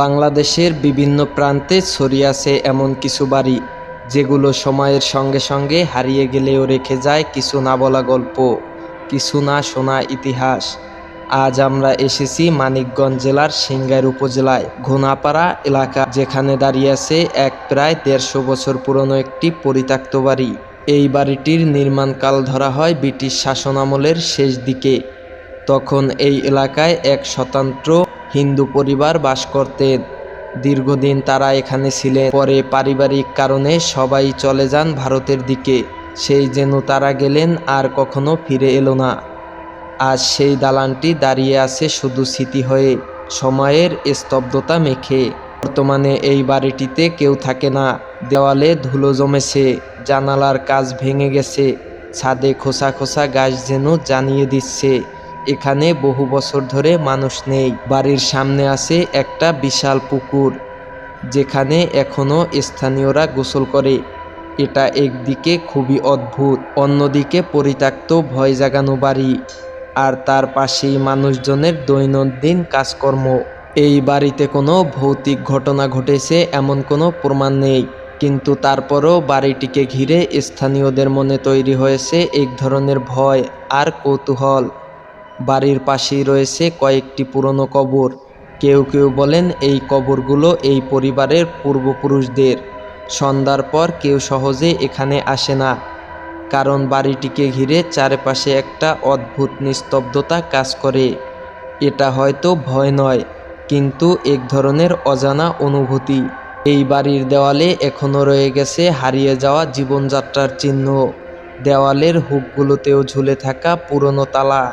বাংলাদেশের বিভিন্ন প্রান্তে ছড়িয়ে আছে এমন কিছু বাড়ি, যেগুলো সময়ের সঙ্গে সঙ্গে হারিয়ে গেলেও রেখে যায় কিছু না বলা গল্প, কিছু না শোনা ইতিহাস। আজ আমরা এসেছি মানিকগঞ্জ জেলার সিংগাইর উপজেলায়, ঘোনাপাড়া এলাকা, যেখানে দাঁড়িয়ে আছে এক প্রায় দেড়শো বছর পুরনো একটি পরিত্যক্ত বাড়ি। এই বাড়িটির নির্মাণকাল ধরা হয় ব্রিটিশ শাসনামলের শেষ দিকে। তখন এই এলাকায় এক স্বতন্ত্র হিন্দু পরিবার বাস করতেন দীর্ঘদিন তারা এখানে ছিলেন। পরে পারিবারিক কারণে সবাই চলে যান ভারতের দিকে। সেই যেন তারা গেলেন, আর কখনো ফিরে এলো না। আজ সেই দালানটি দাঁড়িয়ে আছে শুধু স্মৃতি হয়ে। সময়ের স্তব্ধতা মেখে। বর্তমানে এই বাড়িটিতে কেউ থাকে না। দেওয়ালে ধুলো জমেছে, জানালার কাজ ভেঙে গেছে। ছাদে খোসা খোসা গাছ যেন জানিয়ে দিচ্ছে। এখানে বহু বছর ধরে মানুষ নেই। বাড়ির সামনে আছে একটা বিশাল পুকুর, যেখানে এখনও স্থানীয়রা গোসল করে। এটা একদিকে খুবই অদ্ভুত, অন্যদিকে পরিত্যক্ত ভয় জাগানো বাড়ি, আর তার পাশেই মানুষজনের দৈনন্দিন কাজকর্ম। এই বাড়িতে কোনো ভৌতিক ঘটনা ঘটেছে এমন কোনো প্রমাণ নেই, কিন্তু তারপরও বাড়িটিকে ঘিরে স্থানীয়দের মনে তৈরি হয়েছে এক ধরনের ভয় আর কৌতূহল। বাড়ির পাশেই রয়েছে কয়েকটি পুরনো কবর। কেউ কেউ বলেন এই কবরগুলো এই পরিবারের পূর্বপুরুষদের। সন্ধ্যার পর কেউ সহজে এখানে আসে না। কারণ বাড়িটিকে ঘিরে চারপাশে একটা অদ্ভুত নিস্তব্ধতা কাজ করে। এটা হয়তো ভয় নয়, কিন্তু এক ধরনের অজানা অনুভূতি। এই বাড়ির দেওয়ালে এখনও রয়ে গেছে হারিয়ে যাওয়া জীবনযাত্রার চিহ্ন। দেওয়ালের হুকগুলোতেও ঝুলে থাকা পুরনো তালা।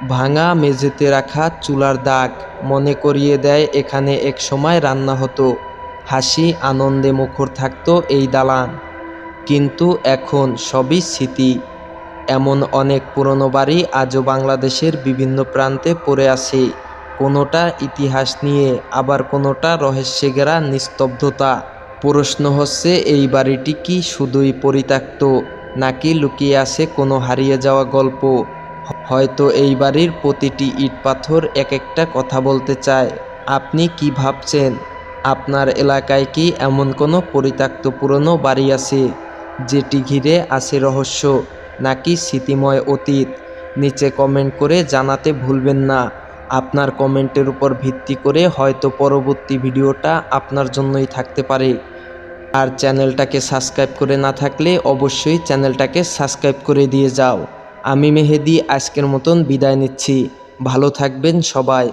ভাঙা মেঝেতে রাখা চুলার দাগ মনে করিয়ে দেয় এখানে এক সময় রান্না হতো। হাসি আনন্দে মুখর থাকতো এই দালান। কিন্তু এখন সবই স্মৃতি। এমন অনেক পুরনো বাড়ি আজও বাংলাদেশের বিভিন্ন প্রান্তে পড়ে আছে। কোনোটা ইতিহাস নিয়ে, আবার কোনোটা রহস্যে ঘেরা নিস্তব্ধতা। প্রশ্ন হচ্ছে, এই বাড়িটি কি শুধুই পরিত্যক্ত, নাকি লুকিয়ে আছে কোনো হারিয়ে যাওয়া গল্প? হয়তো এই বাড়ির প্রতিটি ইট পাথর এক একটা কথা বলতে চায়। আপনি কি ভাবছেন? আপনার এলাকায় কি এমন কোনো পরিত্যক্ত পুরনো বাড়ি আছে, যেটি ঘিরে আছে রহস্য, নাকি স্মৃতিময় অতীত? নিচে কমেন্ট করে জানাতে ভুলবেন না। আপনার কমেন্টের উপর ভিত্তি করে হয়তো পরবর্তী ভিডিওটা আপনার জন্যই থাকতে পারে। আর চ্যানেলটাকে সাবস্ক্রাইব করে না থাকলে অবশ্যই চ্যানেলটাকে সাবস্ক্রাইব করে দিয়ে যাও। আমি মেহেদি আজকের মতন বিদায় নিচ্ছি। ভালো থাকবেন সবাই।